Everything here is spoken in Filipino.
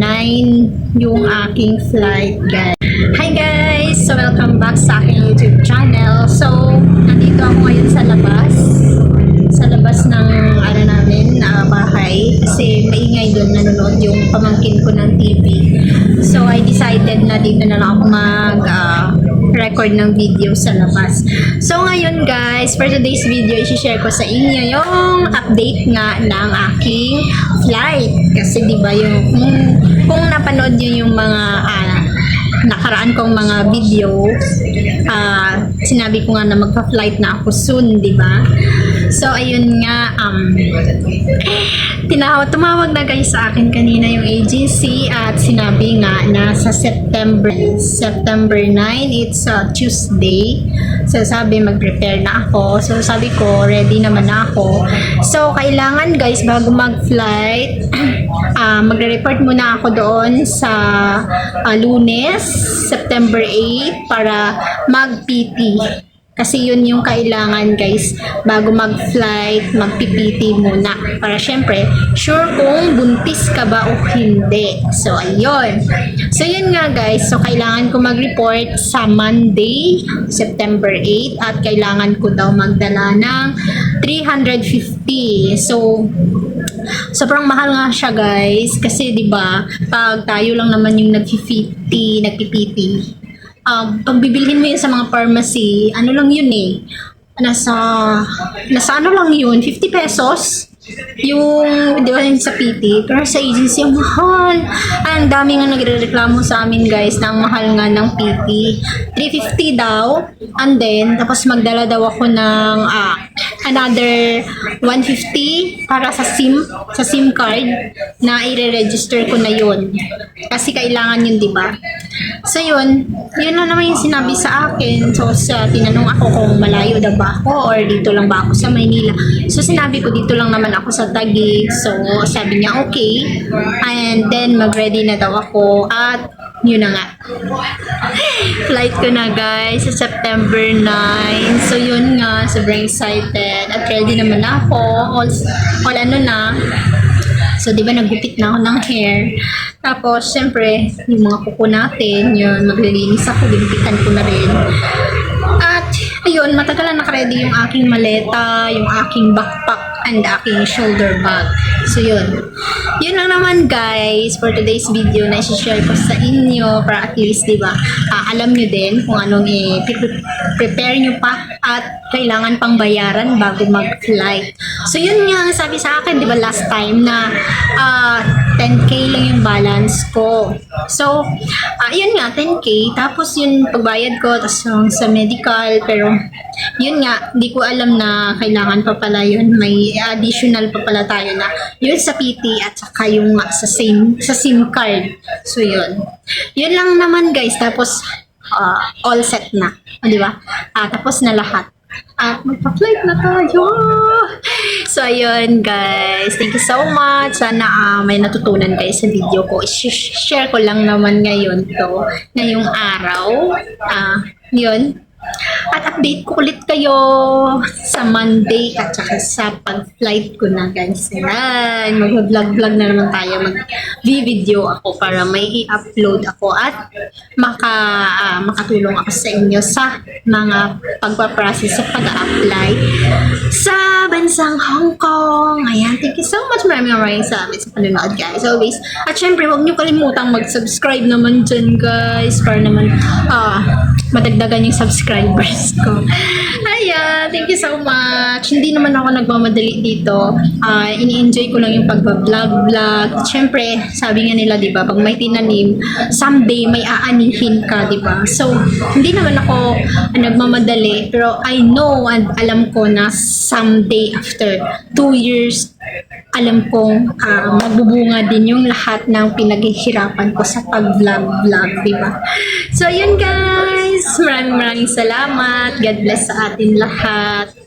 9 yung aking flight, guys. Hi guys! So, welcome back sa aking YouTube channel. So, nandito ako ngayon sa labas. Sa labas ng, ano namin, na bahay. Kasi maingay doon nanonood yung pamangkin ko ng TV. So, I decided na dito na lang ako mag, ah, record ng video sa labas. So, ngayon guys, for today's video, isi-share ko sa inyo yung update nga ng aking flight. Kasi di ba yung, kung, kung napanood nyo yung mga ah, nakaraan kong mga video, ah, sinabi ko nga na magpa-flight na ako soon, di ba? So, ayun nga, um, tinawag, tumawag na guys sa akin kanina yung agency at sinabi nga na sa September, September 9, it's a Tuesday. So, sabi mag-prepare na ako. So, sabi ko, ready naman na ako. So, kailangan guys, bago mag-flight, ah magre-report muna ako doon sa ah, lunes, September 8, para mag-PT. Kasi yun yung kailangan guys, bago mag-flight, mag-PPT muna. Para syempre, sure kung buntis ka ba o hindi. So, ayun. So, yun nga guys. So, kailangan ko mag-report sa Monday, September 8. At kailangan ko daw magdala ng 350. So, sobrang mahal nga siya guys kasi 'di ba pag tayo lang naman yung nag-50 nagpipiti um, pag bibilhin mo yun sa mga pharmacy ano lang yun eh. Nasa nasa ano lang yun 50 pesos? Yung di ba sa PT pero sa agency ang mahal. Ang dami nga nagre-reklamo sa amin guys na ang mahal nga ng PT 350 daw and then tapos magdala daw ako ng ah, another 150 para sa SIM sa SIM card na i-register ko na yun. Kasi kailangan yun di ba? So yun. Yun na naman yung sinabi sa akin. So sa tinanong ako kung malayo daw ba ako or dito lang ba ako sa Maynila. So sinabi ko dito lang naman ako sa Taguig. So sabi niya okay. And then mag-ready na daw ako. At yun na nga. Flight ko na guys sa September 9 so yun nga sobrang excited. At ready naman ako. All, all ano na. So, di ba, naggupit na ako ng hair. Tapos, syempre, yung mga kuko natin, yun, maglilinis ako, ginupitan ko na rin. At, ayun, matagal na nakaredy yung aking maleta, yung aking backpack, and aking shoulder bag. So, yun. Yun lang naman, guys, for today's video na isi-share ko sa inyo para at least, di ba, ah, alam nyo din kung anong i-prepare nyo pa at kailangan pang bayaran bago mag-flight. So, yun nga ang sabi sa akin, di ba, last time na ah, 10k lang yung balance ko. So, ah, yun nga, 10k. Tapos yung pagbayad ko, tapos yung sa medical, pero yun nga, di ko alam na kailangan pa pala yun. May additional pa pala tayo na yun sa PT at saka yung nga sa same sa SIM card. So, yun. Yun lang naman guys. Tapos, ah, all set na. O, di ba? Ah, tapos na lahat. At magpa-flight na tayo. So, ayun guys. Thank you so much. Sana ah, may natutunan kayo sa video ko. I- Share ko lang naman ngayon to. Ngayong araw. Ah, yun. At update ko ulit kayo sa Monday at saka sa pag-flight ko na guys. Ayan, mag-vlog-vlog na naman tayo. Mag-video ako para may i-upload ako at maka, ah, makatulong ako sa inyo sa mga pagpaprocess sa pag-apply sa bansang Hong Kong. Ayan, thank you so much. Maraming maraming salamat sa panonood guys. Always. At syempre, huwag niyo kalimutang mag-subscribe naman dyan guys para naman ah, madagdagan yung subscribers ko. Ayan, thank you so much. Hindi naman ako nagmamadali dito. Ah, ini-enjoy ko lang yung pagbablog-vlog. Siyempre, sabi nga nila, di ba, pag may tinanim, someday may aanihin ka, di ba? So, hindi naman ako nagmamadali, pero I know and alam ko na someday after two years, alam kong ah, magbubunga din yung lahat ng pinaghihirapan ko sa pag-vlog-vlog, di ba? So, yun guys. Maraming maraming salamat. God bless sa atin lahat.